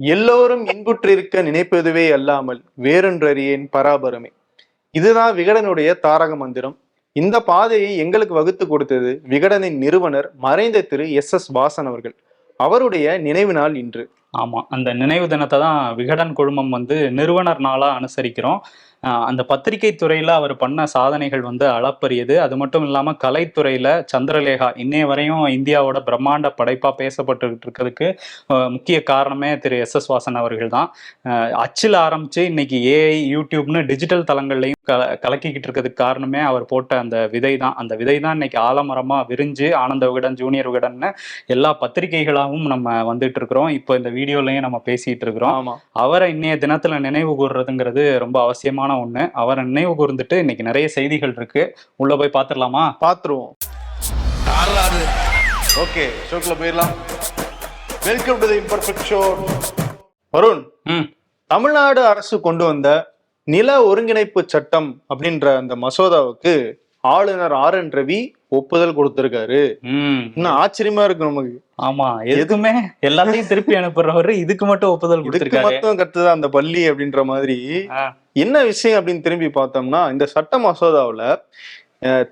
எல்லோரும் இன்புற்றிருக்க நினைப்பதுவே அல்லாமல் வேறொன்றறியேன் பராபரமே. இதுதான் விகடனுடைய தாரக மந்திரம். இந்த பாதையை எங்களுக்கு வகுத்து கொடுத்தது விகடனின் நிறுவனர் மறைந்த திரு எஸ் எஸ் வாசன் அவர்கள். அவருடைய நினைவு நாள் இன்று. ஆமா அந்த நினைவு தினத்தை தான் விகடன் குழுமம் வந்து நிறுவனர் நாளா அனுசரிக்கிறோம். அந்த பத்திரிகை துறையில அவர் பண்ண சாதனைகள் வந்து அளப்பரியது. அது மட்டும் இல்லாம கலைத்துறையில சந்திரலேகா இன்னைய வரையும் இந்தியாவோட பிரம்மாண்ட படைப்பா பேசப்பட்டுக்கிட்டு இருக்கிறதுக்கு முக்கிய காரணமே திரு எஸ் எஸ் வாசன் அவர்கள் தான். அச்சில் ஆரம்பிச்சு இன்னைக்கு ஏஐ யூடியூப்னு டிஜிட்டல் தளங்கள்லையும் கல கலக்கிக்கிட்டு இருக்கிறதுக்கு காரணமே அவர் போட்ட அந்த விதை தான். அந்த விதை தான் இன்னைக்கு ஆலமரமா விரிஞ்சு ஆனந்த விகடன் ஜூனியர் விகடன்னு எல்லா பத்திரிகைகளாகவும் நம்ம வந்துட்டு இருக்கிறோம். இப்போ இந்த வீடியோலயும் நம்ம பேசிட்டு இருக்கிறோம். அவரை இன்னைய தினத்துல நினைவு கூறுறதுங்கிறது ரொம்ப அவசியமான ஒண்ணு. அவரை நினைவு கூர்ந்துட்டு இன்னைக்கு நிறைய செய்திகள் இருக்கு. உள்ள போய் பாத்துடலாமா பாத்துருவோம். ஓகே ஷோக்குள்ள போயிடலாம். Welcome to the imperfect show Varun Tamil Nadu அரசு கொண்டு வந்த நில ஒருங்கிணைப்பு சட்டம் அப்படின்ற அந்த மசோதாவுக்கு ஆளுநர் ஆர் என் ரவி ஒப்புதல் கொடுத்திருக்காரு. ம். இன்னும் ஆச்சரியமா இருக்கு நமக்கு. ஆமா எதுக்குமே எல்லாத்தையும் திருப்பி அனுப்புறவரு இதுக்கு மட்டும் ஒப்புதல் கொடுத்திருக்காரு. மட்டும் கத்துதான் அந்த பள்ளி அப்படின்ற மாதிரி. என்ன விஷயம் அப்படின்னு திரும்பி பார்த்தோம்னா இந்த சட்ட மசோதாவுல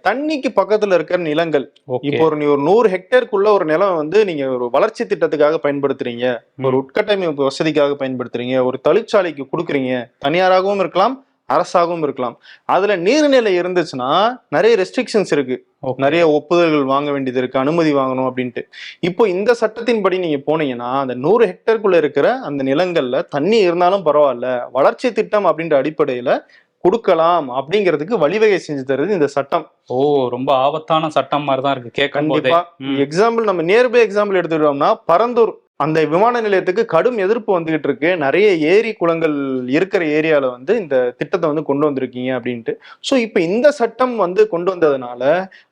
தண்ணிக்கு பக்கத்துல இருக்கிற நிலங்கள். இப்போ ஒரு நீ ஒரு நூறு ஹெக்டேருக்குள்ள ஒரு நிலம் வந்து நீங்க ஒரு வளர்ச்சி திட்டத்துக்காக பயன்படுத்துறீங்க. ஒரு உட்கட்டமைப்பு வசதிக்காக பயன்படுத்துறீங்க. ஒரு தொழிற்சாலைக்கு கொடுக்குறீங்க. தனியாராகவும் இருக்கலாம் அரசாகவும் இருக்கலாம். அதுல நீர்நிலை இருந்துச்சுன்னா நிறைய ரெஸ்ட்ரிக்ஷன்ஸ் இருக்கு. நிறைய ஒப்புதல்கள் வாங்க வேண்டியது இருக்கு அனுமதி வாங்கணும் அப்படின்ட்டு. இப்போ இந்த சட்டத்தின்படி நீங்க போனீங்கன்னா அந்த நூறு ஹெக்டேருக்குள்ள இருக்கிற அந்த நிலங்கள்ல தண்ணி இருந்தாலும் பரவாயில்ல வளர்ச்சி திட்டம் அப்படின்ற அடிப்படையில கொடுக்கலாம் அப்படிங்கிறதுக்கு வழிவகை செஞ்சு தருது இந்த சட்டம். ஓ ரொம்ப ஆபத்தான சட்டம் மாதிரி தான் இருக்கு கண்டிப்பா. எக்ஸாம்பிள் நம்ம நியர்பை எக்ஸாம்பிள் எடுத்துக்கிட்டோம்னா பரந்தூர். அந்த விமான நிலையத்துக்கு கடும் எதிர்ப்பு வந்துகிட்டு இருக்கு. நிறைய ஏரி குளங்கள் இருக்கிற ஏரியால வந்து இந்த திட்டத்தை வந்து கொண்டு வந்திருக்கீங்க அப்படின்ட்டு. ஸோ இப்போ இந்த சட்டம் வந்து கொண்டு வந்ததுனால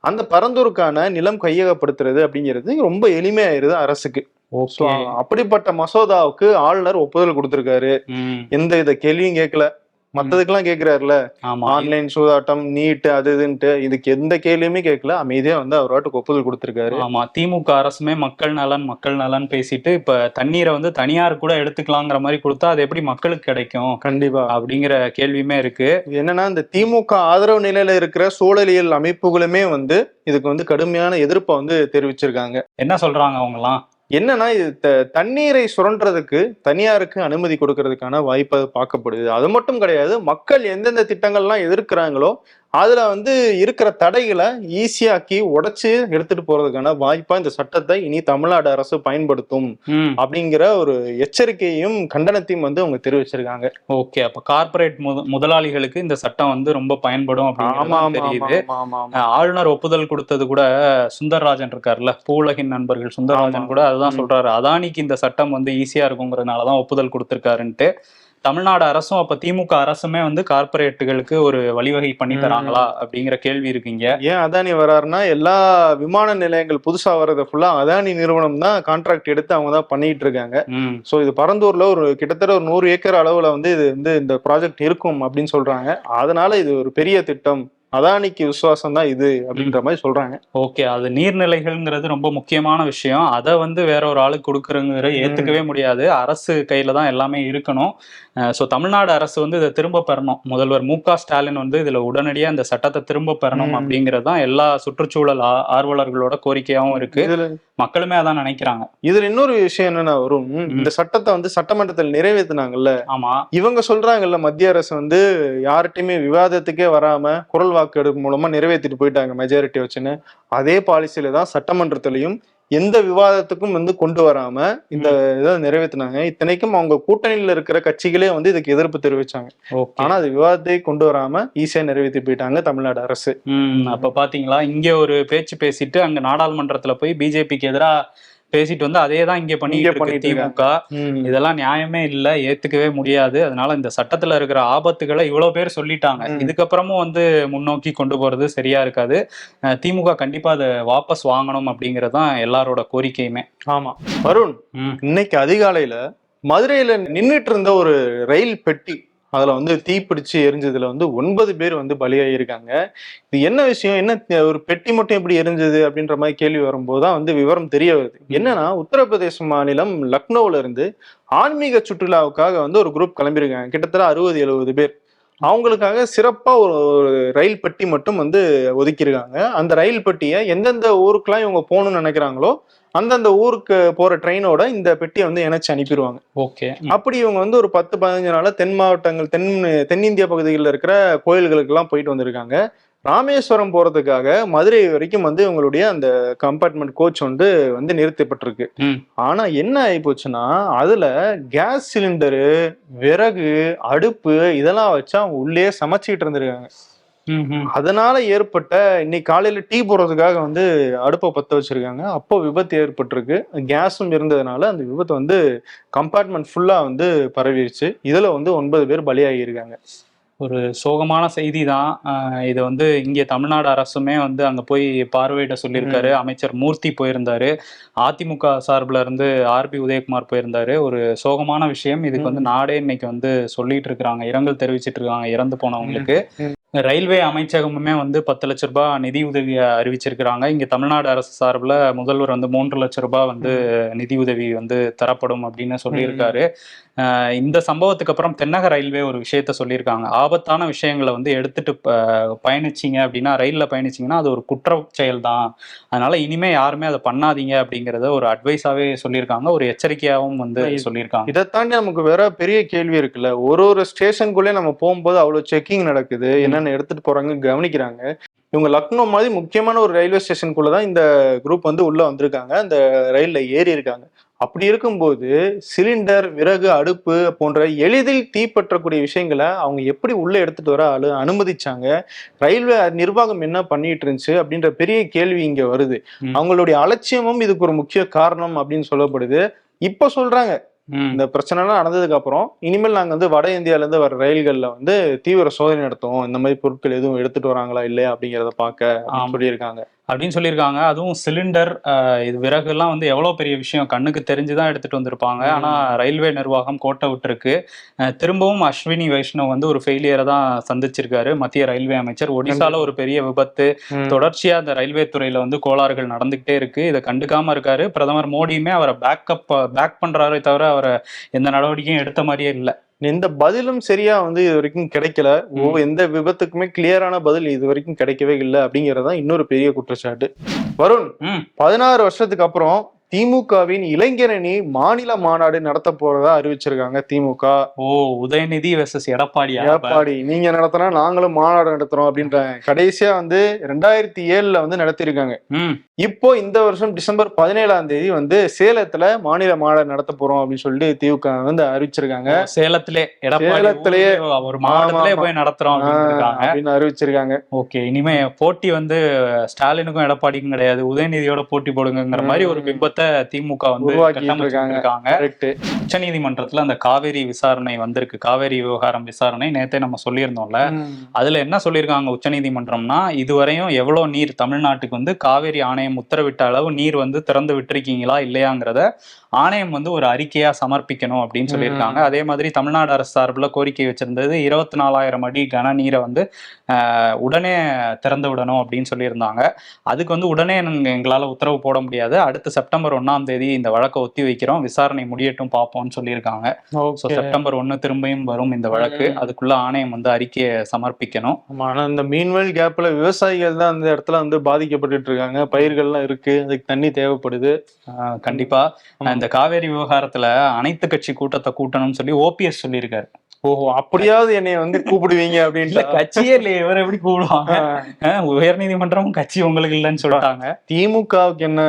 அந்த பரந்தூருக்கான நிலம் கையகப்படுத்துறது அப்படிங்கிறது ரொம்ப எளிமையாயிருது அரசுக்கு. அப்படிப்பட்ட மசோதாவுக்கு ஆளுநர் ஒப்புதல் கொடுத்திருக்காரு. எந்த வித கேள்வியும் கேட்கல. மத்ததுக்கெல்லாம் கேட்கிறாருல ஆமா. ஆன்லைன் சூதாட்டம் நீட் அது இதுன்ட்டு இதுக்கு எந்த கேள்வியுமே கேட்கல அமைதியா வந்து அவர் வாட்டுக்கு ஒப்புதல் கொடுத்திருக்காரு. ஆமா திமுக அரசுமே மக்கள் நலன் மக்கள் நலன் பேசிட்டு இப்ப தண்ணீரை வந்து தனியார் கூட எடுத்துக்கலாங்கிற மாதிரி கொடுத்தா அது எப்படி மக்களுக்கு கிடைக்கும்? கண்டிப்பா. அப்படிங்கிற கேள்வியுமே இருக்கு. என்னன்னா இந்த திமுக ஆதரவு நிலையில இருக்கிற சூழலியல் அமைப்புகளுமே வந்து இதுக்கு வந்து கடுமையான எதிர்ப்பை வந்து தெரிவிச்சிருக்காங்க. என்ன சொல்றாங்க அவங்கலாம் என்னன்னா இது த- தண்ணீரை சுரண்டுறதுக்கு தனியாருக்கு அனுமதி கொடுக்கறதுக்கான வாய்ப்பு பார்க்கப்படுது. அது மட்டும் கிடையாது மக்கள் எந்தெந்த திட்டங்கள்லாம் எதிர்க்கிறாங்களோ அதுல வந்து இருக்கிற தடைகளை ஈஸியாக்கி உடைச்சு எடுத்துட்டு போறதுக்கான வாய்ப்பா இந்த சட்டத்தை இனி தமிழ்நாடு அரசு பயன்படுத்தும் அப்படிங்கிற ஒரு எச்சரிக்கையும் கண்டனத்தையும் வந்து அவங்க தெரிவிச்சிருக்காங்க. ஓகே அப்ப கார்ப்பரேட் முதலாளிகளுக்கு இந்த சட்டம் வந்து ரொம்ப பயன்படும் அப்படின்னு ஆமா தெரியுது. ஆளுநர் ஒப்புதல் கொடுத்தது கூட சுந்தர்ராஜன் இருக்காருல்ல பூலகின் நண்பர்கள் சுந்தர்ராஜன். கூட அதுதான். சொல்றாரு. அதானிக்கு இந்த சட்டம் வந்து ஈஸியா இருக்குங்கிறதுனாலதான் ஒப்புதல் கொடுத்திருக்காருன்ட்டு தமிழ்நாடு அரசும் அப்ப திமுக அரசுமே வந்து கார்ப்பரேட்டுகளுக்கு ஒரு வழிவகை பண்ணி. தராங்களா அப்படிங்கிற கேள்வி இருக்குங்க ஏன் அதானி வராருன்னா எல்லா விமான நிலையங்கள் புதுசா வர்றதை ஃபுல்லா அதானி நிறுவனம் தான் கான்ட்ராக்ட் எடுத்து அவங்க தான் பண்ணிட்டு இருக்காங்க. ஸோ இது பரந்தூர்ல ஒரு கிட்டத்தட்ட ஒரு நூறு ஏக்கர் அளவுல வந்து இது வந்து இந்த ப்ராஜெக்ட் இருக்கும் அப்படின்னு சொல்றாங்க. அதனால இது ஒரு பெரிய திட்டம். அதானிக்கு விசுவாசம் தான் இது அப்படின்ற மாதிரி சொல்றாங்க. ஓகே அது நீர்நிலைகள்ங்கிறது ரொம்ப முக்கியமான விஷயம். அதை வந்து வேற ஒரு ஆளுக்கு கொடுக்குறங்கிற ஏத்துக்கவே முடியாது. அரசு கையில தான் எல்லாமே இருக்கணும். ஸோ தமிழ்நாடு அரசு வந்து இதை திரும்ப பெறணும். முதல்வர் மு ஸ்டாலின் வந்து இதுல உடனடியா இந்த சட்டத்தை திரும்ப பெறணும். அப்படிங்கிறது தான் எல்லா சுற்றுச்சூழல் ஆர்வலர்களோட கோரிக்கையாவும் இருக்கு. மக்களுமே அதான் நினைக்கிறாங்க. இதுல இன்னொரு விஷயம் என்னன்னா வரும். இந்த சட்டத்தை வந்து சட்டமன்றத்தில் நிறைவேற்றினாங்கல்ல ஆமா. இவங்க சொல்றாங்கல்ல மத்திய அரசு வந்து யார்கிட்டயுமே விவாதத்துக்கே வராம குரல் வாக்கெடுப்பு மூலமா நிறைவேற்றிட்டு போயிட்டாங்க மெஜாரிட்டி வச்சுன்னு. அதே பாலிசியில தான் சட்டமன்றத்திலையும் எந்த விவாதத்துக்கும் வந்து கொண்டு வராம இந்த இதை நிறைவேற்றினாங்க இத்தனைக்கும் அவங்க கூட்டணியில இருக்கிற கட்சிகளே வந்து இதுக்கு எதிர்ப்பு தெரிவிச்சாங்க. ஆனா அது விவாதத்தை கொண்டு வராம ஈஸியா நிறைவேற்றி போயிட்டாங்க தமிழ்நாடு அரசு. அப்ப பாத்தீங்களா? இங்க ஒரு பேச்சு பேசிட்டு அங்க நாடாளுமன்றத்துல போய் பிஜேபிக்கு எதிரா பேசிட்டு வந்து அதே தான் இங்க பண்ணிட்டு திமுக. இதெல்லாம் நியாயமே இல்ல ஏத்துக்கவே முடியாது. அதனால இந்த சட்டத்துல இருக்கிற ஆபத்துகளை இவ்வளவு பேர் சொல்லிட்டாங்க. இதுக்கப்புறமும் வந்து முன்னோக்கி கொண்டு போறது சரியா இருக்காது. திமுக கண்டிப்பா அதை வாபஸ் வாங்கணும் அப்படிங்கறது தான் எல்லாரோட கோரிக்கையுமே. ஆமா. வருண் இன்னைக்கு அதிகாலையில மதுரையில நின்னுட்டு இருந்த ஒரு ரயில் பெட்டி அதுல வந்து தீப்பிடிச்சு எரிஞ்சதுல வந்து ஒன்பது பேர் வந்து பலியாகியிருக்காங்க இது என்ன விஷயம்? என்ன ஒரு பெட்டி மட்டும் எப்படி எரிஞ்சது அப்படின்ற மாதிரி கேள்வி வரும்போது தான் வந்து விவரம் தெரிய வருது. என்னன்னா உத்தரப்பிரதேச மாநிலம் லக்னோல இருந்து ஆன்மீக சுற்றுலாவுக்காக வந்து ஒரு குரூப் கிளம்பியிருக்காங்க. கிட்டத்தட்ட அறுபது எழுபது பேர். அவங்களுக்காக சிறப்பா ஒரு ஒரு ரயில் பெட்டி மட்டும் வந்து ஒதுக்கியிருக்காங்க. அந்த ரயில் பெட்டியை எந்தெந்த ஊருக்கெல்லாம் இவங்க போகணும்னு நினைக்கிறாங்களோ அந்தந்த ஊருக்கு போற ட்ரெயினோட இந்த பெட்டியை வந்து இணைச்சு அனுப்பிடுவாங்க. ஓகே. அப்படி இவங்க வந்து ஒரு பத்து பதினஞ்சு நாளா தென் மாவட்டங்கள் தென் தென்னிந்திய பகுதிகளில் இருக்கிற கோயில்களுக்கெல்லாம் போயிட்டு வந்திருக்காங்க. ராமேஸ்வரம் போறதுக்காக மதுரை வரைக்கும் வந்து இவங்களுடைய அந்த கம்பார்ட்மெண்ட் கோச் வந்து வந்து நிறுத்தப்பட்டிருக்கு. ஆனா என்ன ஆகி போச்சுன்னா அதுல கேஸ் சிலிண்டரு விறகு அடுப்பு இதெல்லாம் வச்சு அவங்க உள்ளே சமைச்சிட்டு இருந்திருக்காங்க. அதனால ஏற்பட்ட இன்னைக்கு காலையில டீ போடுறதுக்காக வந்து அடுப்பை பத்த வச்சிருக்காங்க. அப்போ விபத்து ஏற்பட்டிருக்கு. கேஸும் இருந்ததுனால அந்த விபத்து வந்து கம்பார்ட்மெண்ட் ஃபுல்லா வந்து பரவிருச்சு. இதுல வந்து ஒன்பது பேர் பலியாகி இருக்காங்க ஒரு சோகமான செய்தி தான் இது வந்து இங்கே தமிழ்நாடு அரசுமே வந்து அங்க போய் பார்வையிட சொல்லியிருக்காரு. அமைச்சர் மூர்த்தி போயிருந்தாரு. அதிமுக சார்பில் இருந்து ஆர்பி உதயகுமார் போயிருந்தாரு. ஒரு சோகமான விஷயம். இதுக்கு வந்து நாடே இன்னைக்கு வந்து சொல்லிட்டு இருக்கிறாங்க. இரங்கல் தெரிவிச்சிட்டு இருக்காங்க. இறந்து போனவங்களுக்கு. ரயில்வே அமைச்சகமுமே வந்து பத்து லட்ச ரூபாய் நிதி உதவி அறிவிச்சிருக்கிறாங்க. இங்க தமிழ்நாடு அரசு சார்பில் முதல்வர் வந்து மூன்று லட்ச ரூபாய் வந்து நிதி உதவி வந்து தரப்படும் அப்படின்னு சொல்லியிருக்காரு. இந்த சம்பவத்துக்கு அப்புறம் தென்னக ரயில்வே ஒரு விஷயத்த சொல்லியிருக்காங்க. ஆபத்தான விஷயங்களை வந்து எடுத்துட்டு பயணிச்சீங்க அப்படின்னா ரயில்ல பயணிச்சீங்கன்னா அது ஒரு குற்ற செயல் தான் அதனால இனிமே யாருமே அதை பண்ணாதீங்க அப்படிங்கறத ஒரு அட்வைஸாவே சொல்லியிருக்காங்க. ஒரு எச்சரிக்கையாவும் வந்து சொல்லியிருக்காங்க. இதை தாண்டி நமக்கு வேற பெரிய கேள்வி இருக்குல்ல. ஒரு ஒரு ஸ்டேஷனுக்குள்ளே நம்ம போகும்போது அவ்வளவு செக்கிங் நடக்குது. என்னென்ன எடுத்துட்டு போறாங்க கவனிக்கிறாங்க. இவங்க லக்னோ மாதிரி முக்கியமான ஒரு ரயில்வே ஸ்டேஷனுக்குள்ள தான் இந்த குரூப் வந்து உள்ள வந்திருக்காங்க. அந்த ரயில்ல ஏறி இருக்காங்க. அப்படி இருக்கும்போது சிலிண்டர் விறகு அடுப்பு போன்ற எளிதில் தீப்பற்றக்கூடிய விஷயங்களை அவங்க எப்படி உள்ள எடுத்துட்டு வர அனு அனுமதிச்சாங்க. ரயில்வே நிர்வாகம் என்ன பண்ணிட்டு இருந்துச்சு அப்படின்ற பெரிய கேள்வி இங்க வருது. அவங்களுடைய அலட்சியமும் இதுக்கு ஒரு முக்கிய காரணம் அப்படின்னு சொல்லப்படுது. இப்ப சொல்றாங்க. இந்த பிரச்சனைலாம் நடந்ததுக்கு அப்புறம் இனிமேல் நாங்க வந்து வட இந்தியால இருந்து வர ரயில்கள்ல வந்து தீவிர சோதனை நடத்துவோம். இந்த மாதிரி பொருட்கள் எதுவும் எடுத்துட்டு வராங்களா இல்லையா அப்படிங்கறத ஆமா. சொல்லியிருக்காங்க. அப்படின்னு சொல்லியிருக்காங்க. அதுவும் சிலிண்டர் இது விறகு எல்லாம் வந்து எவ்வளவு பெரிய விஷயம்? கண்ணுக்கு தெரிஞ்சுதான் எடுத்துட்டு வந்திருப்பாங்க. ம். ஆனா ரயில்வே நிர்வாகம் கோட்டை விட்டுருக்கு. திரும்பவும் அஸ்வினி வைஷ்ணவ் வந்து ஒரு ஃபெயிலியரை தான் சந்திச்சிருக்காரு. மத்திய ரயில்வே அமைச்சர். ஒடிசால ஒரு பெரிய விபத்து. ம். தொடர்ச்சியா அந்த ரயில்வே துறையில வந்து கோளாறுகள் நடந்துகிட்டே இருக்கு. இதை கண்டுக்காம இருக்காரு. பிரதமர் மோடியுமே அவரை பேக்கப் பேக் பண்றாரே தவிர அவரை எந்த நடவடிக்கையும் எடுத்த மாதிரியே இல்ல. எந்த பதிலும் சரியா வந்து இது வரைக்கும் கிடைக்கல. எந்த விபத்துக்குமே கிளியரான பதில் இது வரைக்கும் கிடைக்கவே இல்லை அப்படிங்கறதுதான் இன்னொரு பெரிய குற்றச்சாட்டு. வருண் பதினாறு வருஷத்துக்கு அப்புறம் திமுகவின் இளைஞரணி மாநில மாநாடு நடத்த போறதா அறிவிச்சிருக்காங்க திமுக. ஓ உதயநிதி வெர்சஸ் எடப்பாடியா? அப்ப? எடப்பாடி நீங்க நடத்தினா நாங்களும் மாநாடு நடத்துறோம் அப்படின்றாங்க கடைசியா வந்து ரெண்டாயிரத்தி ஏழுல வந்து நடத்திருக்காங்க. இப்போ இந்த வருஷம் டிசம்பர் பதினேழாம் தேதி வந்து சேலத்துல மாநில மாநாடு நடத்த போறோம் அப்படின்னு சொல்லிட்டு திமுக வந்து அறிவிச்சிருக்காங்க. சேலத்திலே எடப்பாடி சேலத்திலேயே. ஒரு ஆமா, போய் நடத்துறோம் அப்படின்னு அறிவிச்சிருக்காங்க. ஓகே இனிமே போட்டி வந்து ஸ்டாலினுக்கும் எடப்பாடிக்கும் கிடையாது. உதயநிதியோட போட்டி போடுங்கிற மாதிரி ஒரு ம். பிம்பத்தை திமுக வந்து இருக்காங்க. கரெக்ட் உச்சநீதிமன்றத்துல அந்த காவேரி விசாரணை வந்திருக்கு. காவேரி விவகாரம் விசாரணை நேத்தே நம்ம சொல்லியிருந்தோம்ல. அதுல என்ன சொல்லியிருக்காங்க உச்சநீதிமன்றம்னா இதுவரையும் எவ்வளவு நீர் தமிழ்நாட்டுக்கு வந்து காவேரி ஆணையம் உத்தரவிட்ட அளவு நீர் வந்து திறந்து விட்டிருக்கீங்களா இல்லையாங்கிறத ஆணையம் வந்து ஒரு அறிக்கையா சமர்ப்பிக்கணும் அப்படின்னு சொல்லியிருக்காங்க. அதே மாதிரி தமிழ்நாடு அரசு சார்பில் கோரிக்கை வச்சிருந்தது இருபத்தி நாலாயிரம் அடி கன நீரை வந்து உடனே திறந்து விடணும் அப்படின்னு சொல்லியிருந்தாங்க. அதுக்கு வந்து உடனே எங்களால உத்தரவு போட முடியாது. அடுத்த செப்டம்பர் ஒண்ணாம் தேதி இந்த வழக்கை ஒத்தி வைக்கிறோம். விசாரணை முடியட்டும் பார்ப்போம்னு சொல்லியிருக்காங்க. ஸோ செப்டம்பர் ஒன்னு திரும்பியும் வரும் இந்த வழக்கு. அதுக்குள்ள ஆணையம் வந்து அறிக்கையை சமர்ப்பிக்கணும். ஆமா ஆனா இந்த மீன்வெல் கேப்ல விவசாயிகள் தான் அந்த இடத்துல வந்து பாதிக்கப்பட்டுட்டு இருக்காங்க. பயிர்கள்லாம் இருக்கு. அதுக்கு தண்ணி தேவைப்படுது. கண்டிப்பா. இந்த காவேரி விவகாரத்துல அனைத்து கட்சி கூட்டத்தை கூட்டணும்னு சொல்லி ஓபிஎஸ் சொல்லியிருக்காரு. ஓஹோ அப்படியாவது என்னை வந்து கூப்பிடுவீங்க இல்ல அப்படின்ட்டு கட்சியே இல்லையே இவர் எப்படி கூடுவாங்க ஆஹ் உயர்நீதிமன்றமும் கட்சி உங்களுக்கு இல்லைன்னு சொல்லிட்டாங்க. திமுகவுக்கு என்ன.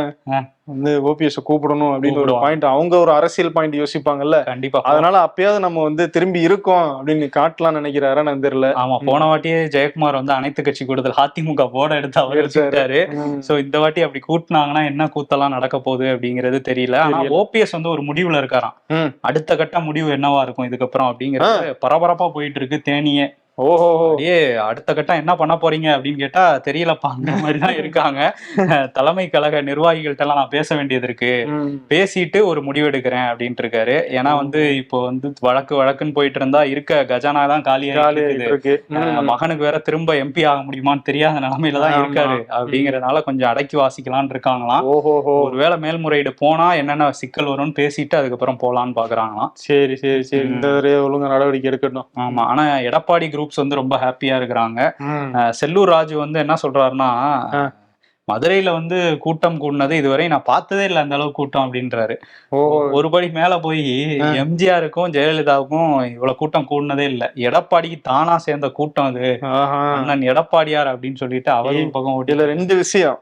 வந்து ஓபிஎஸ் கூப்பிடணும் அப்படின்னு ஒரு. பாயிண்ட் அவங்க ஒரு அரசியல் பாயிண்ட் யோசிப்பாங்கல்ல. கண்டிப்பா. அதனால அப்பயாவது நம்ம வந்து திரும்பி இருக்கோம் அப்படின்னு காட்டலாம் நினைக்கிறாரா நான் தெரியல. ஆமா போன வாட்டியே ஜெயக்குமார் வந்து அனைத்து கட்சி கூட்டத்தில் அதிமுக போர்ட எடுத்து அவர். எடுத்துட்டாரு சோ இந்த வாட்டி அப்படி கூட்டினாங்கன்னா என்ன கூத்தெல்லாம் நடக்க போகுது அப்படிங்கிறது தெரியல. ஆனா. ஓபிஎஸ் வந்து ஒரு முடிவுல இருக்காராம். அடுத்த கட்ட முடிவு என்னவா இருக்கும் இதுக்கப்புறம் அப்படிங்கிறது பரபரப்பா போயிட்டு இருக்கு. தேனியே ஓஹோ. அப்படியே அடுத்த கட்டம் என்ன பண்ண போறீங்க அப்படின்னு கேட்டா தெரியலப்பா அந்த மாதிரி தான் இருக்காங்க. தலைமை கழக நிர்வாகிகள்ட்ட எல்லாம் நான் பேச வேண்டியது இருக்கு. பேசிட்டு ஒரு முடிவு எடுக்கிறேன் அப்படின்ட்டு இருக்காரு. ஏன்னா வந்து இப்போ வந்து வழக்கு வழக்குன்னு போயிட்டு இருந்தா இருக்க கஜானா தான் காலியா இருக்குது. மகனுக்கு வேற திரும்ப எம்பி ஆக முடியுமான்னு தெரியாத நிலைமையில தான். இருக்காரு. அப்படிங்கறதுனால கொஞ்சம் அடக்கி வாசிக்கலாம்னு இருக்காங்களாம். ஒருவேளை மேல்முறையீடு போனா என்னென்ன சிக்கல் வரும்னு பேசிட்டு அதுக்கப்புறம் போலான்னு பாக்குறாங்களாம். சரி சரி சரி. இந்த ஒழுங்கா நடவடிக்கை எடுக்கட்டும். ஆமா. ஆனா எடப்பாடி குரூப்ஸ் வந்து ரொம்ப ஹாப்பியா இருக்கிறாங்க. செல்லூர் ராஜு வந்து என்ன சொல்றாருன்னா. மதுரையில வந்து கூட்டம் கூடினது இதுவரை நான் பார்த்ததே இல்லை அந்த அளவுக்கு கூட்டம் அப்படின்றாரு. ஒரு படி மேல போய். எம்ஜிஆருக்கும் ஜெயலலிதாவுக்கும் இவ்வளவு கூட்டம் கூடினதே இல்லை. எடப்பாடிக்கு தானா சேர்ந்த கூட்டம் அது. அண்ணன் எடப்பாடியார் அப்படின்னு சொல்லிட்டு அவர் ஒரு பக்கம் ஓட்டி இதுல ரெண்டு விஷயம்.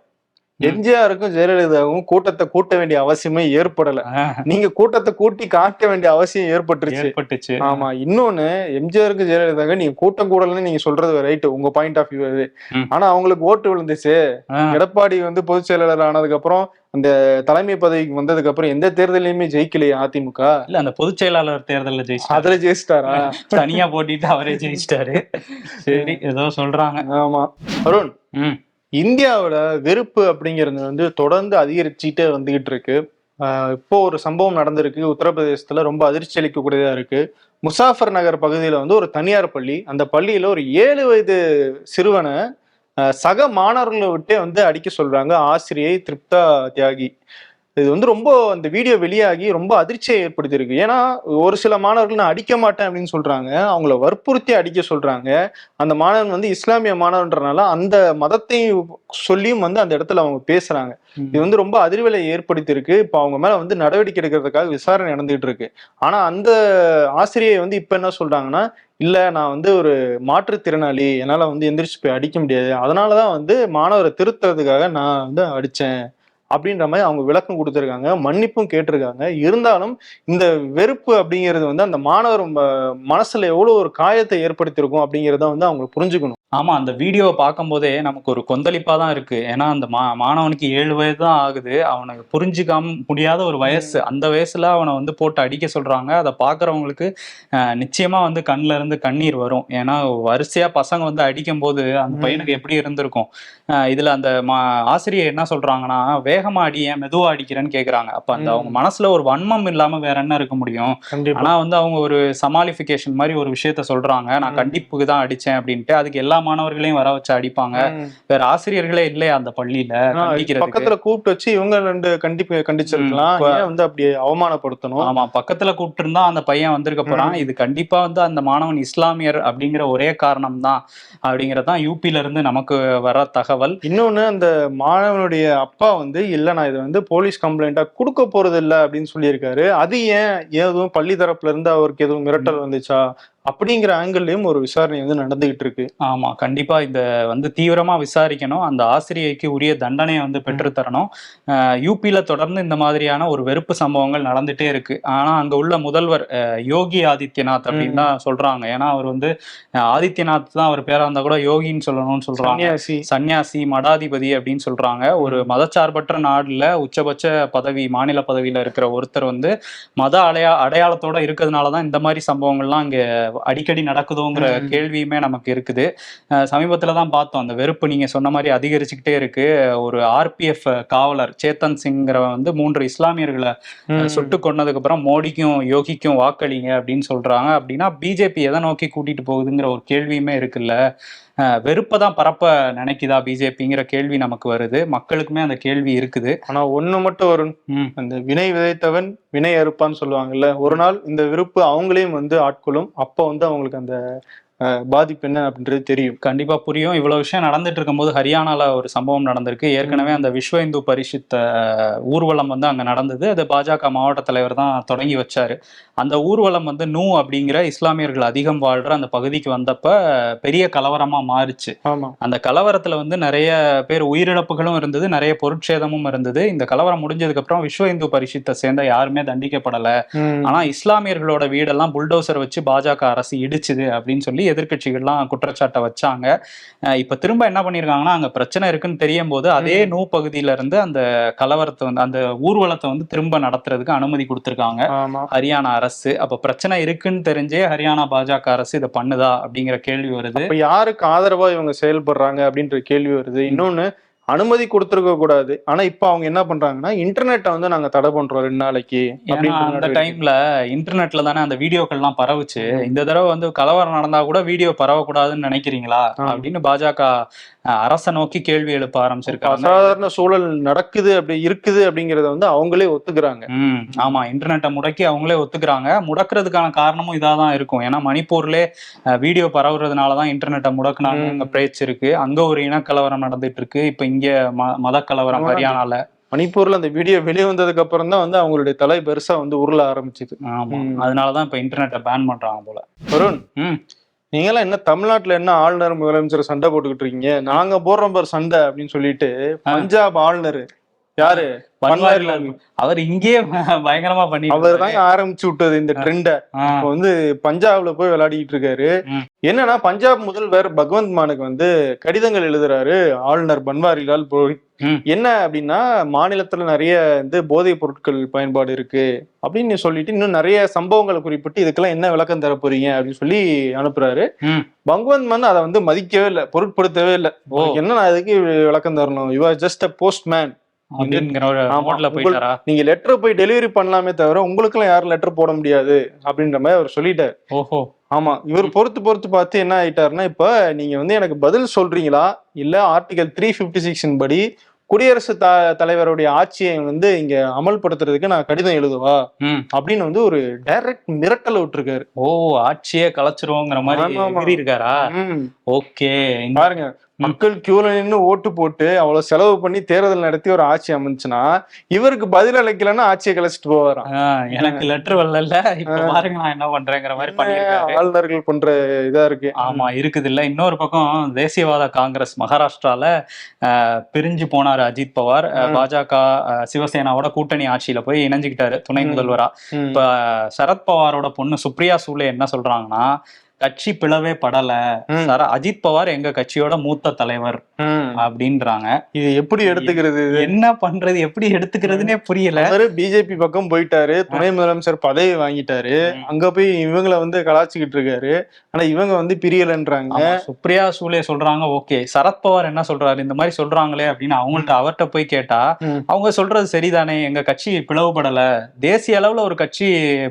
எம்ஜிஆருக்கும் ஜெயலலிதாவுக்கும் கூட்டத்தை கூட்ட வேண்டிய அவசியமே ஏற்படல. நீங்க கூட்டத்தை கூட்டி காட்ட வேண்டிய அவசியம் ஏற்பட்டுருச்சு. ஏற்பட்டுச்சு. ஆமா இன்னொன்னு எம்ஜிஆருக்கு ஜெயலலிதாவுக்கு நீங்க கூட்டம் கூடலன்னு நீங்க சொல்றது ரைட் உங்க பாயிண்ட் ஆஃப் வியூ அது. ஆனா அவங்களுக்கு ஓட்டு விழுந்துச்சு. எடப்பாடி வந்து பொதுச் செயலாளர் ஆனதுக்கு அப்புறம் அந்த தலைமை பதவிக்கு வந்ததுக்கு அப்புறம் எந்த தேர்தலையுமே ஜெயிக்கலையே அதிமுக. இல்ல அந்த பொதுச் செயலாளர் தேர்தல்ல அதுல ஜெயிச்சிட்டாரா? தனியா போட்டிட்டு அவரே ஜெயிச்சிட்டாரு. சரி. ஏதோ சொல்றாங்க. ஆமா. அருண் இந்தியாவோட வெறுப்பு அப்படிங்கிறது வந்து தொடர்ந்து அதிகரிச்சுட்டே வந்துகிட்டு இருக்கு. இப்போ ஒரு சம்பவம் நடந்திருக்கு. உத்தரப்பிரதேசத்துல ரொம்ப அதிர்ச்சி அளிக்கக்கூடியதா இருக்கு. முசாஃபர் நகர் பகுதியில வந்து ஒரு தனியார் பள்ளி. அந்த பள்ளியில ஒரு ஏழு வயது சிறுவனை சக மாணவர்களை விட்டே வந்து அடிக்க சொல்றாங்க. ஆசிரியை திருப்தா தியாகி. இது வந்து ரொம்ப அந்த வீடியோ வெளியாகி ரொம்ப அதிர்ச்சியை ஏற்படுத்தியிருக்கு. ஏன்னா ஒரு சில மாணவர்கள் நான் அடிக்க மாட்டேன் அப்படின்னு சொல்றாங்க. அவங்கள வற்புறுத்தி அடிக்க சொல்றாங்க. அந்த மாணவன் வந்து இஸ்லாமிய மாணவன்றனால அந்த மதத்தை சொல்லியும் வந்து அந்த இடத்துல அவங்க பேசுறாங்க. இது வந்து ரொம்ப அதிர்வலை ஏற்படுத்தியிருக்கு. இப்போ அவங்க மேல வந்து நடவடிக்கை எடுக்கிறதுக்காக விசாரணை நடந்துகிட்டு இருக்கு. ஆனா அந்த ஆசிரியை வந்து இப்ப என்ன சொல்றாங்கன்னா இல்ல நான் வந்து ஒரு மாற்றுத்திறனாளி. என்னால வந்து எந்திரிச்சு போய் அடிக்க முடியாது. அதனாலதான் வந்து மாணவரை திருத்துறதுக்காக நான் வந்து அடிச்சேன். அப்படின்ற மாதிரி அவங்க விளக்கம் கொடுத்துருக்காங்க மன்னிப்பும் கேட்டிருக்காங்க. இருந்தாலும் இந்த வெறுப்பு அப்படிங்கிறது வந்து அந்த மாணவர் மனசுல எவ்வளவு ஒரு காயத்தை ஏற்படுத்தியிருக்கும் அப்படிங்கிறத வந்து அவங்க புரிஞ்சுக்கணும். ஆமா அந்த வீடியோவை பார்க்கும்போதே நமக்கு ஒரு கொந்தளிப்பா தான் இருக்கு. ஏன்னா அந்த மா மாணவனுக்கு ஏழு வயது தான் ஆகுது. அவனுக்கு புரிஞ்சுக்காம முடியாத ஒரு வயசு. அந்த வயசுல அவனை வந்து போட்டு அடிக்க சொல்றாங்க. அதை பாக்குறவங்களுக்கு நிச்சயமா வந்து கண்ணுல இருந்து கண்ணீர் வரும். ஏன்னா வரிசையா பசங்க வந்து அடிக்கும் போது அந்த. பையனுக்கு எப்படி இருந்திருக்கும்? இதுல அந்த மா ஆசிரியர் என்ன சொல்றாங்கன்னா வேகமா அடி ஏன் மெதுவா அடிக்கிறேன்னு கேக்குறாங்க. அப்ப அந்த. அவங்க மனசுல ஒரு வன்மம் இல்லாம வேற என்ன இருக்க முடியும்? ஆனா வந்து அவங்க ஒரு சமாளிஃபிகேஷன் மாதிரி ஒரு விஷயத்த சொல்றாங்க. நான். கண்டிப்புக்கு தான் அடிச்சேன் அப்படின்ட்டு அதுக்கு எல்லா மாணவர்களையும் வர வச்சு அடிப்பாங்க. வேற ஆசிரியர்களே இல்லையா அந்த பள்ளியில? பக்கத்துல கூப்பிட்டு வச்சு இவங்க ரெண்டு கண்டிப்பு கண்டிச்சிருக்கலாம். வந்து அப்படி அவமானப்படுத்தணும்? ஆமா பக்கத்துல கூப்பிட்டு இருந்தா அந்த பையன் வந்திருக்க போறான். இது கண்டிப்பா வந்து அந்த மாணவன் இஸ்லாமியர் அப்படிங்கிற ஒரே காரணம் தான். அப்படிங்கறதான் யூபில இருந்து நமக்கு வர தகவல். இன்னொன்னு அந்த மாணவனுடைய அப்பா வந்து இல்ல நான் இதை வந்து போலீஸ் கம்ப்ளைண்டா கொடுக்க போறது இல்ல அப்படின்னு சொல்லியிருக்காரு. அது ஏன் எதுவும் பள்ளி தரப்புல இருந்து அவருக்கு எதுவும் மிரட்டல் வந்துச்சா? அப்படிங்கிற ஆங்கிள்லயும் ஒரு விசாரணை வந்து நடந்துகிட்டு இருக்கு. ஆமா கண்டிப்பா இந்த வந்து தீவிரமா விசாரிக்கணும். அந்த ஆசிரியைக்கு உரிய தண்டனையை வந்து பெற்றுத்தரணும் யூபியில தொடர்ந்து இந்த மாதிரியான ஒரு வெறுப்பு சம்பவங்கள் நடந்துட்டே இருக்கு. ஆனா அங்க உள்ள முதல்வர் யோகி ஆதித்யநாத் அப்படின்னு தான் சொல்றாங்க. ஏன்னா அவர் வந்து ஆதித்யநாத் தான் அவர் பேரா இருந்தா கூட யோகின்னு சொல்லணும்னு சொல்றாங்க. சன்னியாசி. சன்னியாசி மடாதிபதி அப்படின்னு சொல்றாங்க. ஒரு மதச்சார்பற்ற நாடுல உச்சபட்ச பதவி மாநில பதவியில இருக்கிற ஒருத்தர் வந்து மத அடையா அடையாளத்தோட இருக்கிறதுனாலதான் இந்த மாதிரி சம்பவங்கள்லாம் இங்க அடிக்கடி நடக்குதோங்கிற. கேள்வியுமே நமக்கு இருக்குது. சமீபத்துல தான் பார்த்தோம். அந்த வெறுப்பு நீங்க சொன்ன மாதிரி அதிகரிச்சுக்கிட்டே இருக்கு. ஒரு ஆர்பிஎஃப் காவலர் சேத்தன் சிங்கிறவன் வந்து மூன்று இஸ்லாமியர்களை. சுட்டு கொன்னதுக்கு அப்புறம் மோடிக்கும் யோகிக்கும் வாக்களிங்க அப்படின்னு சொல்றாங்க. அப்படின்னா பிஜேபி எதை நோக்கி கூட்டிட்டு போகுதுங்கிற ஒரு கேள்வியுமே இருக்குல்ல. வெறுப்பை தான் பரப்ப நினைக்குதா பிஜேபிங்கிற கேள்வி நமக்கு வருது. மக்களுக்குமே அந்த கேள்வி இருக்குது. ஆனா ஒண்ணு மட்டும் வரும். அந்த வினை விதைத்தவன் வினை அறுப்பான்னு சொல்லுவாங்கல்ல ஒரு நாள் இந்த விருப்பு அவங்களையும் வந்து ஆட்கொள்ளும். அப்ப வந்து அவங்களுக்கு அந்த பாதிப்பு என்ன அப்படின்றது தெரியும். கண்டிப்பா புரியும். இவ்வளவு விஷயம் நடந்துட்டு இருக்கும்போது ஹரியானால ஒரு சம்பவம் நடந்திருக்கு. ஏற்கனவே அந்த விஸ்வ இந்து பரிஷத் ஊர்வலம் வந்து அங்க நடந்தது. அது பாஜக மாவட்ட தலைவர் தான் தொடங்கி வச்சாரு. அந்த ஊர்வலம் வந்து நூ அப்படிங்கிற இஸ்லாமியர்கள் அதிகம் வாழ்ற அந்த பகுதிக்கு வந்தப்ப பெரிய கலவரமா மாறுச்சு. அந்த கலவரத்துல வந்து நிறைய பேர் உயிரிழப்புகளும் இருந்தது. நிறைய பொருட்சேதமும் இருந்தது. இந்த கலவரம் முடிஞ்சதுக்கு அப்புறம் விஸ்வ இந்து பரிஷத்தை சேர்ந்த யாருமே தண்டிக்கப்படல. ஆனா இஸ்லாமியர்களோட வீடெல்லாம் புல்டோசர் வச்சு பாஜக அரசு இடிச்சுது அப்படின்னு சொல்லி எதிர்க்கட்சிகள்லாம் குற்றச்சாட்டை வச்சாங்க. இப்ப திரும்ப என்ன பண்ணிருக்காங்கன்னா அங்க பிரச்சனை இருக்குன்னு தெரியும் போது அதே நூ பகுதியில இருந்து அந்த கலவரத்தை வந்து அந்த ஊர்வலத்தை வந்து திரும்ப நடத்துறதுக்கு அனுமதி கொடுத்திருக்காங்க. ஹரியானா அரசு. அப்ப பிரச்சனை இருக்குன்னு தெரிஞ்சே ஹரியானா பாஜக அரசு இதை பண்ணுதா அப்படிங்கிற கேள்வி வருது. யாருக்கு ஆதரவா இவங்க செயல்படுறாங்க அப்படின்ற கேள்வி வருது. இன்னொன்னு அனுமதி கொடுத்துருக்க கூடாது. ஆனா இப்ப அவங்க என்ன பண்றாங்கன்னா இன்டர்நெட்டை வந்து நாங்க தடை பண்றோம் ரெண்டு நாளைக்கு அந்த. டைம்ல இன்டர்நெட்ல தானே அந்த வீடியோக்கள்லாம் பரவுச்சு. இந்த தடவை வந்து கலவரம் நடந்தா கூட வீடியோ பரவக்கூடாதுன்னு நினைக்கிறீங்களா. அப்படின்னு பாஜக அரசை நோக்கி கேள்வி எழுப்ப ஆரம்பிச்சிருக்காங்க. அசாதாரண சூழல் நடக்குது அப்படி இருக்குது அப்படிங்கறத வந்து அவங்களே ஒத்துக்கிறாங்க. ஆமா. இன்டர்நெட்டை முடக்கி அவங்களே ஒத்துக்கிறாங்க. முடக்கிறதுக்கான காரணமும் இதாக தான் இருக்கும். ஏன்னா மணிப்பூர்லே வீடியோ பரவுறதுனால தான் இன்டர்நெட்டை முடக்குனாங்க பேச்சு இருக்கு. அங்க ஒரு இனக்கலவரம் நடந்துட்டு இருக்கு. இப்ப இங்க மத கலவரம். ஹரியானால. மணிப்பூர்ல அந்த வீடியோ வெளியே வந்ததுக்கு அப்புறம் தான் வந்து அவங்களுடைய தலை பெருசா வந்து உருள ஆரம்பிச்சுது. ஆமா. அதனாலதான் இப்ப இன்டர்நெட்டை பேன் பண்றாங்க போல. வருண் ம். நீங்களாம் என்ன தமிழ்நாட்டுல என்ன ஆளுநர் முதலமைச்சர் சண்டை போட்டுக்கிட்டு இருக்கீங்க? நாங்க போடுறோம் பாரு சண்டை அப்படின்னு சொல்லிட்டு பஞ்சாப் ஆளுநர் யாரு? பன்வாரிலால் அவர் இங்கேயே பயங்கரமா பண்ணிட்டு அவர். தான் ஆரம்பிச்சு விட்டது இந்த ட்ரெண்டை இப்போ வந்து பஞ்சாப்ல போய் விளையாடிட்டு இருக்காரு. என்னன்னா பஞ்சாப் முதல்வர் பகவந்த் மானுக்கு வந்து கடிதங்கள் எழுதுறாரு ஆளுநர் பன்வாரிலால் புரோஹித். என்ன அப்படின்னா மாநிலத்துல நிறைய வந்து போதைப் பொருட்கள் பயன்பாடு இருக்கு அப்படின்னு சொல்லிட்டு இன்னும் நிறைய சம்பவங்களை குறிப்பிட்டு இதுக்கெல்லாம் என்ன விளக்கம் தர போறீங்க அப்படின்னு சொல்லி அனுப்புறாரு. பகவந்த் மான் அதை வந்து மதிக்கவே இல்லை பொருட்படுத்தவே இல்லை. என்ன நான் இதுக்கு விளக்கம் தரணும்? You are just a postman நீங்க லெட்டர் போய் டெலிவரி பண்ணலாமே தவிர உங்களுக்கெல்லாம் யாரும் லெட்டர் போட முடியாது அப்படின்ற மாதிரி அவர் சொல்லிட்டாரு. ஓஹோ. ஆமா. இவர் பொறுத்து பொறுத்து பார்த்து என்ன ஆயிட்டாருன்னா இப்ப நீங்க வந்து எனக்கு பதில் சொல்றீங்களா? இல்ல ஆர்டிகல் த்ரீ பிப்டி சிக்ஸின் படி குடியரசுத் த தலைவருடைய ஆட்சியை வந்து இங்க அமல்படுத்துறதுக்கு நான் கடிதம் எழுதுவா? அப்படின்னு வந்து ஒரு டைரக்ட் மிரட்டல் விட்டுருக்காரு. ஓ ஆட்சியே கலைச்சிருவோங்கிற மாதிரி இருக்காரா ஓகே. பாருங்க. மக்கள் கியூல நின்னு ஓட்டு போட்டு அவ்வளவு செலவு பண்ணி தேர்தல் நடத்தி ஒரு ஆட்சி அமைஞ்சுன்னா இவருக்கு பதில் அளிக்கலன்னா ஆட்சியை கலைச்சிட்டு போவாராம். எனக்கு லெட்டர் வரல இப்ப பாருங்க நான் என்ன பண்றேங்கிற மாதிரி பண்ணிருக்காரு ஆளுநர்கள் பண்ற இதா இருக்கு. ஆமா இருக்குது இல்ல இன்னொரு பக்கம் தேசியவாத காங்கிரஸ் மகாராஷ்டிரால பிரிஞ்சு போனாரு அஜித் பவார். பாஜக சிவசேனாவோட கூட்டணி ஆட்சியில போய் இணைஞ்சுக்கிட்டாரு துணை. முதல்வரா. இப்ப சரத்பவாரோட பொண்ணு சுப்ரியா சூலே என்ன சொல்றாங்கன்னா கட்சி பிளவே படல. அஜித் பவார் எங்க கட்சியோட மூத்த தலைவர். அப்படின்றாங்க. இது எப்படி எடுத்துக்கிறது? என்ன பண்றது எப்படி எடுத்துக்கிறதுனே புரியல. அவரு பிஜேபி பக்கம் போயிட்டாரு. துணை முதலமைச்சர் பதவி வாங்கிட்டாரு. அங்க போய் இவங்கள வந்து கலாச்சிக்கிட்டு இருக்காரு. ஆனா இவங்க வந்து பிரியலன்றாங்க. சுப்ரியா சூலே சொல்றாங்க ஓகே. சரத்பவார் என்ன சொல்றாரு? இந்த மாதிரி சொல்றாங்களே அப்படின்னு அவங்கள்ட்ட அவர்ட்ட போய் கேட்டா. அவங்க சொல்றது சரிதானே? எங்க கட்சி பிளவுபடல. தேசிய அளவுல ஒரு கட்சி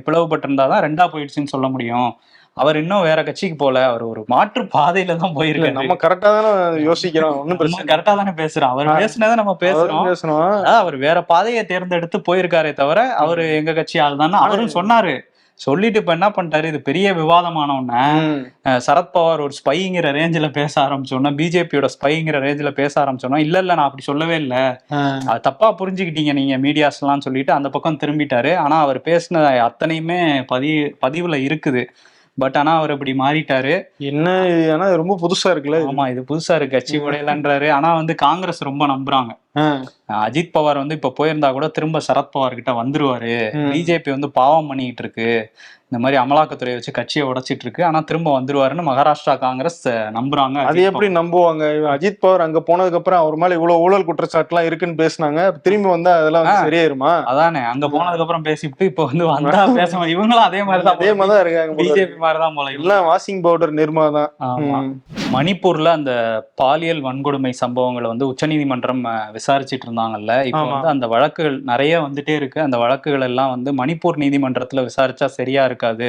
பிளவுபட்டிருந்தாதான் ரெண்டா போயிடுச்சுன்னு சொல்ல முடியும். அவர் இன்னும் வேற கட்சிக்கு போல அவர் ஒரு மாற்று பாதையில தான் போயிருக்காரு. நம்ம கரெக்டா தானே யோசிக்கிறோம் பிரச்சனை நம்ம கரெக்டா தானே பேசுறோம். அவர். பேசுனதை நம்ம பேசுறோம். பேசணும் அவர் வேற பாதையை தேர்ந்தெடுத்து போயிருக்காரே தவிர அவரு எங்க கட்சி ஆள் தானே அவரும் சொன்னாரு. சொல்லிட்டு இப்ப என்ன பண்ணிட்டாரு? இது பெரிய விவாதமான உடனே சரத்பவார் ஒரு ஸ்பைங்கிற ரேஞ்சில பேச ஆரம்பிச்சோன்னா பிஜேபியோட ஸ்பைங்கிற ரேஞ்சில பேச ஆரம்பிச்சோன்னா இல்ல இல்ல நான் அப்படி சொல்லவே இல்ல. அது தப்பா புரிஞ்சுக்கிட்டீங்க நீங்க மீடியாஸ் எல்லாம் சொல்லிட்டு அந்த பக்கம் திரும்பிட்டாரு. ஆனா அவர் பேசின அத்தனையுமே பதி பதிவுல இருக்குது. பட் ஆனா அவர் இப்படி மாறிட்டாரு. என்ன? ஆனா ரொம்ப புதுசா இருக்குல்ல? ஆமா இது புதுசா இருக்கு. கட்சி உடையலன்றாரு. ஆனா வந்து காங்கிரஸ் ரொம்ப நம்புறாங்க. அஜித் பவார் வந்து இப்ப போயிருந்தா கூட திரும்ப சரத்பவார் கிட்ட வந்துருவாரு. பிஜேபி வந்து பாவம் பண்ணிட்டு இருக்கு. இந்த மாதிரி அமலாக்கத்துறையை வச்சு கட்சியை உடைச்சிட்டு இருக்கு ஆனா திரும்ப வந்துருவாருன்னு மகாராஷ்டிரா காங்கிரஸ் நம்புறாங்க அது எப்படி நம்புவாங்க அஜித் பவார் அங்க போனதுக்கு அப்புறம் அவர் மேல இவ்வளவு ஊழல் குற்றச்சாட்டு எல்லாம் இருக்குன்னு பேசினாங்க திரும்பி வந்தா அதெல்லாம். சரியாயிருமா அதானே அங்க போனதுக்கு அப்புறம் பேசிட்டு இப்ப வந்து வந்தா பேச. இவங்களும் அதே மாதிரிதான் அதே மாதிரி தான் இருக்காங்க போல இருக்கு. பிஜேபி மாதிரிதான் போல இருக்கு. எல்லாம் வாஷிங் பவுடர் நிர்மா தான். மணிப்பூர்ல அந்த பாலியல் வன்கொடுமை சம்பவங்களை வந்து உச்சநீதிமன்றம் விசாரிச்சிட்டு இருந்தாங்கல்ல இப்ப. வந்து அந்த வழக்குகள் நிறைய வந்துட்டே இருக்கு அந்த வழக்குகள் எல்லாம் வந்து மணிப்பூர் நீதிமன்றத்துல விசாரிச்சா சரியா இருக்காது.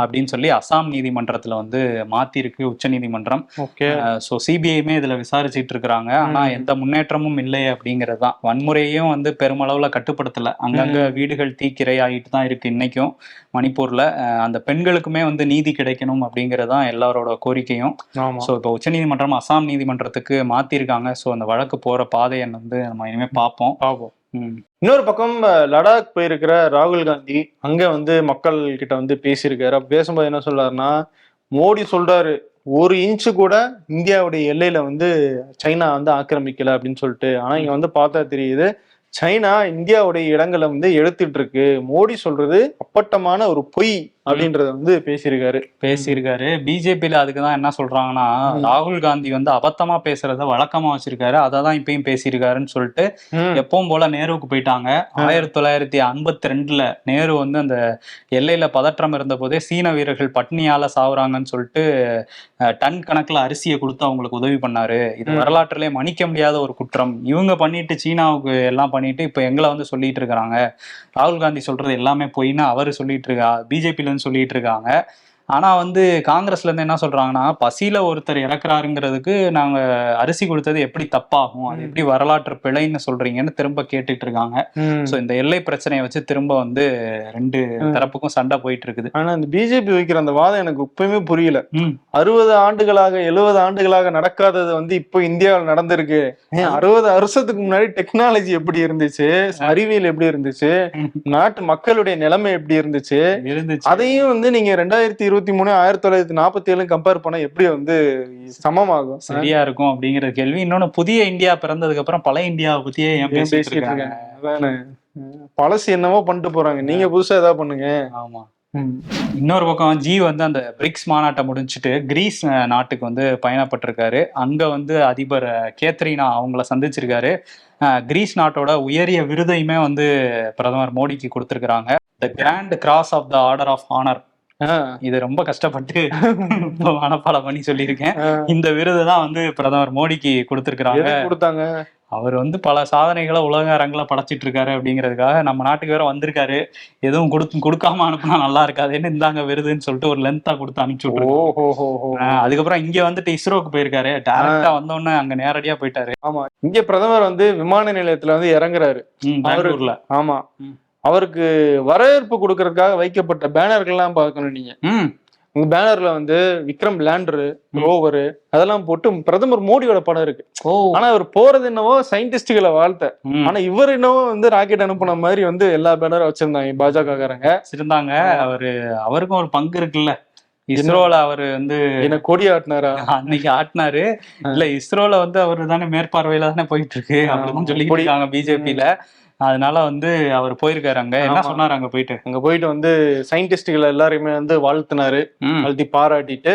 அப்படின்னு சொல்லி அசாம் நீதிமன்றத்துல வந்து மாத்திருக்கு உச்சநீதிமன்றம் ஓகே. ஸோ சிபிஐமே இதுல விசாரிச்சிட்டு இருக்கிறாங்க. ஆனா. எந்த முன்னேற்றமும் இல்லை அப்படிங்கிறது தான். வன்முறையும் வந்து பெருமளவுல கட்டுப்படுத்தல. அங்கங்க வீடுகள் தீக்கிரை ஆகிட்டு தான் இருக்கு இன்னைக்கும் மணிப்பூர்ல. அந்த பெண்களுக்குமே வந்து நீதி கிடைக்கணும் அப்படிங்கிறது தான் எல்லாரோட கோரிக்கையும். ஸோ இப்போ உச்சநீதிமன்றம் அசாம் நீதிமன்றத்துக்கு மாத்திருக்காங்க. ஸோ அந்த வழக்கு போற பாதையை வந்து நம்ம இனிமே பார்ப்போம். பாப்போம் ம். இன்னொரு பக்கம் லடாக் போயிருக்கிற ராகுல் காந்தி அங்க வந்து மக்கள் கிட்ட வந்து பேசியிருக்காரு. அப்ப பேசும்போது என்ன சொல்றாருன்னா மோடி சொல்றாரு ஒரு இன்ச்சு கூட இந்தியாவுடைய எல்லையில வந்து சைனா வந்து ஆக்கிரமிக்கல அப்படின்னு சொல்லிட்டு. ஆனா இங்க வந்து பார்த்தா தெரியுது சைனா இந்தியாவுடைய இடங்களை வந்து எடுத்துட்டு இருக்கு. மோடி சொல்றது அப்பட்டமான ஒரு பொய். அப்படின்றத வந்து பேசியிருக்காரு. பேசியிருக்காரு. பிஜேபியில அதுக்கு தான் என்ன சொல்றாங்கன்னா. ராகுல் காந்தி வந்து அபத்தமா பேசுறத வழக்கமா வச்சிருக்காரு. அதை தான் இப்பயும் பேசியிருக்காருன்னு சொல்லிட்டு. எப்பவும் போல நேருவுக்கு போயிட்டாங்க. ஆயிரத்தி தொள்ளாயிரத்தி ஐம்பத்தி ரெண்டுல நேரு வந்து அந்த எல்லையில பதற்றம் இருந்த போதே சீன வீரர்கள் பட்னியால சாவுறாங்கன்னு சொல்லிட்டு டன் கணக்குல அரிசியை கொடுத்து அவங்களுக்கு உதவி பண்ணாரு. இது. வரலாற்றிலே மன்னிக்க முடியாத ஒரு குற்றம். இவங்க பண்ணிட்டு சீனாவுக்கு எல்லாம் பண்ணிட்டு இப்ப எங்களை வந்து சொல்லிட்டு இருக்காங்க ராகுல் காந்தி சொல்றது எல்லாமே பொய்ன்னு அவர் சொல்லிட்டு இருக்கா. பிஜேபில இருந்து சொல்லிட்டு இருக்காங்க. ஆனா வந்து காங்கிரஸ்ல இருந்து என்ன சொல்றாங்கன்னா பசியில ஒருத்தர் இறக்குறாருங்கிறதுக்கு நாங்க அரிசி கொடுத்தது எப்படி தப்பாகும் அது. எப்படி வரலாற்று பிழைன்னு சொல்றீங்கன்னு திரும்ப கேட்டுட்டு இருக்காங்க. சோ இந்த எல்லை பிரச்சனையை வச்சு திரும்ப வந்து ரெண்டு. தரப்புக்கும் சண்டை போயிட்டு இருக்குது ஆனா இந்த பிஜேபி வைக்கிற அந்த வாதம் எனக்கு இப்பயுமே புரியல. அறுபது ஆண்டுகளாக எழுபது ஆண்டுகளாக நடக்காதது வந்து இப்போ இந்தியாவில் நடந்திருக்கு அறுபது வருஷத்துக்கு முன்னாடி டெக்னாலஜி எப்படி இருந்துச்சு அறிவியல் எப்படி இருந்துச்சு. நாட்டு மக்களுடைய நிலைமை எப்படி இருந்துச்சு இருந்துச்சு அதையும் வந்து நீங்க ரெண்டாயிரத்தி இருபத்தி மூணு ஆயிரத்தி தொள்ளாயிரத்தி நாற்பத்தி ஏழு கம்பேர் பண்ணா எப்படி வந்து சமமாகும்? சரியா இருக்கும் அப்படிங்கிற கேள்வி. இன்னொன்னு புதிய இந்தியா பிறந்ததுக்கு அப்புறம் பழைய இந்தியாவை பத்தியே பேசிட்டு இருக்காங்க? அதானே. பழசு என்னவோ பண்ணிட்டு போறாங்க. நீங்க புதுசா ஏதாவது பண்ணுங்க. ஆமா. இன்னொரு பக்கம் ஜி வந்து அந்த பிரிக்ஸ் மாநாட்டை முடிஞ்சுட்டு கிரீஸ் நாட்டுக்கு வந்து பயணப்பட்டிருக்காரு. அங்க வந்து அதிபர் கேத்ரினா அவங்கள சந்திச்சிருக்காரு. கிரீஸ் நாட்டோட உயரிய விருதையுமே வந்து பிரதமர் மோடிக்கு கொடுத்திருக்கிறாங்க. The grand cross of the order of honour இது ரொம்ப கஷ்டப்பட்டு மனப்பாடம் பண்ணி சொல்லியிருக்கேன். இந்த விருது தான் வந்து பிரதமர் மோடிக்கு கொடுத்திருக்கிறாங்க. எதுக்கு கொடுத்தாங்க? அவர் வந்து பல சாதனைகளை உலக அரங்கில் படைச்சிட்டு இருக்காரு அப்படிங்கிறதுக்காக நம்ம நாட்டுக்கு வேற வந்திருக்காரு. எதுவும் கொடுத்து கொடுக்காம அனுப்புனா நல்லா இருக்காதுன்னு இந்தாங்க விருதுன்னு சொல்லிட்டு ஒரு லென்த்தா கொடுத்து அனுப்பிச்சு விட்டுருக்கோம் அதுக்கப்புறம் இங்க வந்துட்டு இஸ்ரோக்கு போயிருக்காரு. டேரக்டா வந்தோடனே அங்க நேரடியா போயிட்டாரு. ஆமா. இங்க பிரதமர் வந்து விமான நிலையத்துல வந்து இறங்குறாரு. பெங்களூர்ல. ஆமா. அவருக்கு வரவேற்பு கொடுக்கறதுக்காக வைக்கப்பட்ட பேனர்கள்லாம் பார்க்கணும் நீங்க. உங்க பேனர்ல வந்து விக்ரம் லேண்டரு ரோவரு அதெல்லாம் போட்டு பிரதமர் மோடியோட படம் இருக்கு. ஆனா அவர் போறது என்னவோ சயின்டிஸ்டுகளை வாழ்த்த. ஆனா இவர் என்னவோ வந்து ராக்கெட் அனுப்புன மாதிரி வந்து எல்லா பேனரும் வச்சிருந்தாங்க பாஜக காரங்க இருந்தாங்க அவரு அவருக்கும் ஒரு பங்கு இருக்குல்ல. இஸ்ரோல அவரு வந்து என்ன கொடி ஆட்டினாரா? அன்னைக்கு ஆட்டினாரு. இல்ல இஸ்ரோல வந்து அவரு தானே மேற்பார்வையில தானே போயிட்டு இருக்கு அப்படின்னு இருக்காங்க பிஜேபியில அதனால வந்து அவர் போயிருக்காரு அங்க. என்ன. சொன்னாரு அங்க போயிட்டு? அங்க போயிட்டு வந்து சயின்டிஸ்டுகளை எல்லாரையுமே வந்து வாழ்த்தினாரு. வாழ்த்தி பாராட்டிட்டு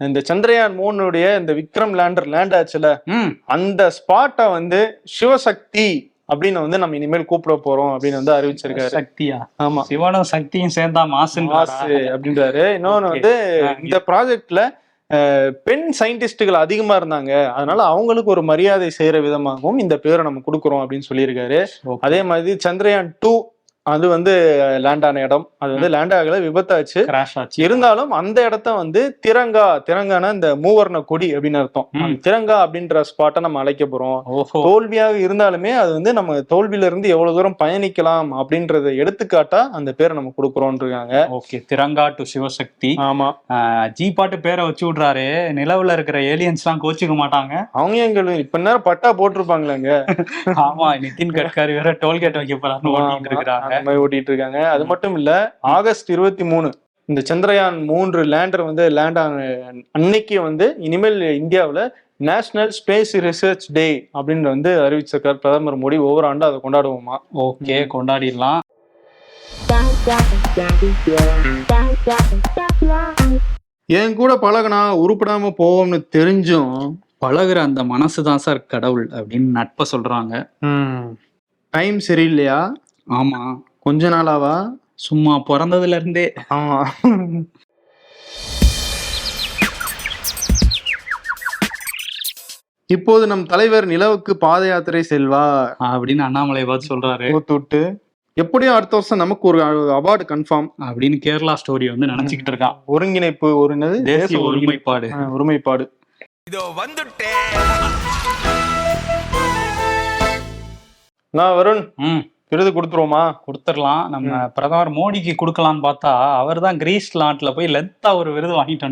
இந்த சந்திரயான் மூணுடைய இந்த விக்ரம் லேண்டர் லேண்ட் ஆச்சுல அந்த ஸ்பாட்டை வந்து சிவசக்தி அப்படின்னு வந்து நம்ம இனிமேல் கூப்பிட போறோம் அப்படின்னு வந்து அறிவிச்சிருக்காரு. சக்தியா? ஆமா. சிவனும் சக்தியும் சேர்ந்தா மாசுன்னு மாசு அப்படின்றாரு. இன்னொன்னு. வந்து இந்த ப்ராஜெக்ட்ல பெண் சயின்டிஸ்டுகள் அதிகமா இருந்தாங்க. அதனால அவங்களுக்கு ஒரு மரியாதை செய்யற விதமாகவும் இந்த பேரை நம்ம கொடுக்குறோம் அப்படின்னு சொல்லியிருக்காரு. அதே மாதிரி சந்திரயான் டூ அது வந்து லேண்ட் ஆன இடம். அது வந்து லேண்ட் ஆகல விபத்தாச்சு. கிராஷ் ஆச்சு. இருந்தாலும் அந்த இடத்த வந்து திரங்கா திரங்கான இந்த மூவர்ண கொடி அப்படின்னு அர்த்தம். திரங்கா அப்படின்ற ஸ்பாட்டை நம்ம அழைக்க போறோம். தோல்வியாக இருந்தாலுமே அது வந்து நம்ம தோல்வியில இருந்து எவ்வளவு தூரம் பயணிக்கலாம் அப்படின்றத எடுத்துக்காட்டா அந்த பேரை நம்ம கொடுக்குறோம் இருக்காங்க. Okay Tiranga to Shivashakti. ஆமா. ஜி பாட்டு பேரை வச்சு விடுறாரு. நிலவுல இருக்கிற ஏலியன்ஸ் எல்லாம் கோச்சிக்க மாட்டாங்க. அவங்க எங்க இப்ப நேரம் பட்டா போட்டிருப்பாங்களேங்க. ஆமா நிதின் கட்கரி வேற டோல்கேட் வைக்க போறான்னு இருக்கிறாங்க. அந்த மாதிரி ஓட்டிட்டு இருக்காங்க அது மட்டும் இல்ல ஆகஸ்ட் இருபத்தி மூணு இந்த சந்திரயான் மூன்று லேண்டர் வந்து லேண்ட் ஆன அன்னைக்கு வந்து இனிமேல் இந்தியாவுல நேஷனல் ஸ்பேஸ் ரிசர்ச் டே அப்படின்னு வந்து அறிவிச்சிருக்கார் பிரதமர் மோடி. ஒவ்வொரு ஆண்டும் அதை கொண்டாடுவோமா? ஓகே கொண்டாடிடலாம். என் கூட பழகுனா உருப்படாம போவோம்னு தெரிஞ்சும் பழகுற அந்த மனசு தான் சார் கடவுள் அப்படின்னு நட்பை சொல்றாங்க. டைம் சரியில்லையா? ஆமா. கொஞ்ச நாளாவா? சும்மா பிறந்ததுல இருந்தே ஆமா இப்போது நம் தலைவர் நிலவுக்கு பாத யாத்திரை செல்வார். அப்படின்னு அண்ணாமலை பார்த்து சொல்றாரு. ஊத்துட்டு எப்படியும் அடுத்த வருஷம் நமக்கு ஒரு அவார்டு கன்ஃபார்ம் அப்படின்னு கேரளா ஸ்டோரி வந்து நினைச்சுக்கிட்டு இருக்கான் ஒருங்கிணைப்பு ஒரு தேசிய ஒருமைப்பாடு. ஒருமைப்பாடு. இதோ வந்துட்டேன் நான் வருண். விருது கொடுத்துருவோமா? கொடுத்துடலாம். நம்ம பிரதமர் மோடிக்கு கொடுக்கலாம்னு பார்த்தா அவர் தான் கிரீஸ் நாட்டுல போய் லென்த்தா ஒரு விருது வாங்கிட்டு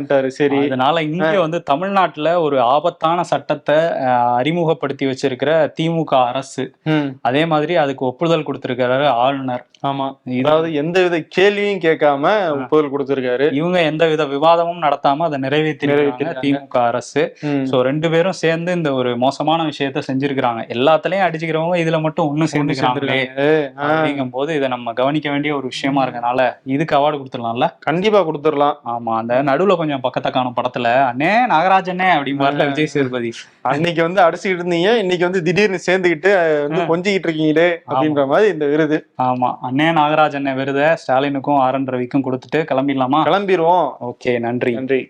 வந்துட்டாரு சரி. அதனால இங்க வந்து தமிழ்நாட்டுல ஒரு ஆபத்தான சட்டத்தை அறிமுகப்படுத்தி வச்சிருக்கிற திமுக அரசு. அதே மாதிரி அதுக்கு ஒப்புதல் கொடுத்திருக்கிறாரு ஆளுநர். ஆமா. இது- அதாவது எந்த வித கேள்வியும் கேட்காம ஒப்புதல் கொடுத்திருக்காரு. இவங்க எந்த வித விவாதமும் நடத்தாம அதை நிறைவேற்றிருக்காங்க. நிறைவேத்திருக்காங்க. திமுக அரசு. சோ ரெண்டு பேரும் சேர்ந்து இந்த ஒரு மோசமான விஷயத்த செஞ்சிருக்கிறாங்க. எல்லாத்துலயும் அடிச்சுக்கிறவங்க இதுல மட்டும் ஒண்ணு சேர்ந்துக்கிறாங்க அப்படிங்கும் போது இதை நம்ம கவனிக்க வேண்டிய ஒரு விஷயமா இருக்கனால இதுக்கு அவார்டு கொடுத்துடலாம்ல? கண்டிப்பா கொடுத்துடலாம். ஆமா அந்த நடுவுல கொஞ்சம் பக்கத்தை காணும் படத்துல. அண்ணே நாகராஜனே அப்படிம்பாருல விஜய் சேதுபதி. அன்னைக்கு வந்து அடிச்சுக்கிட்டு இருந்தீங்க. இன்னைக்கு வந்து திடீர்னு சேர்ந்துக்கிட்டு அஹ், வந்து கொஞ்சிக்கிட்டு இருக்கீங்களே அப்படின்ற மாதிரி இந்த விருது. ஆமா. அண்ணே நாகராஜ் அண்ணே விருதை ஸ்டாலினுக்கும் ஆர் என் ரவிக்கும் கொடுத்துட்டு கிளம்பிடலாமா? கிளம்பிடுவோம் ஓகே நன்றி. நன்றி.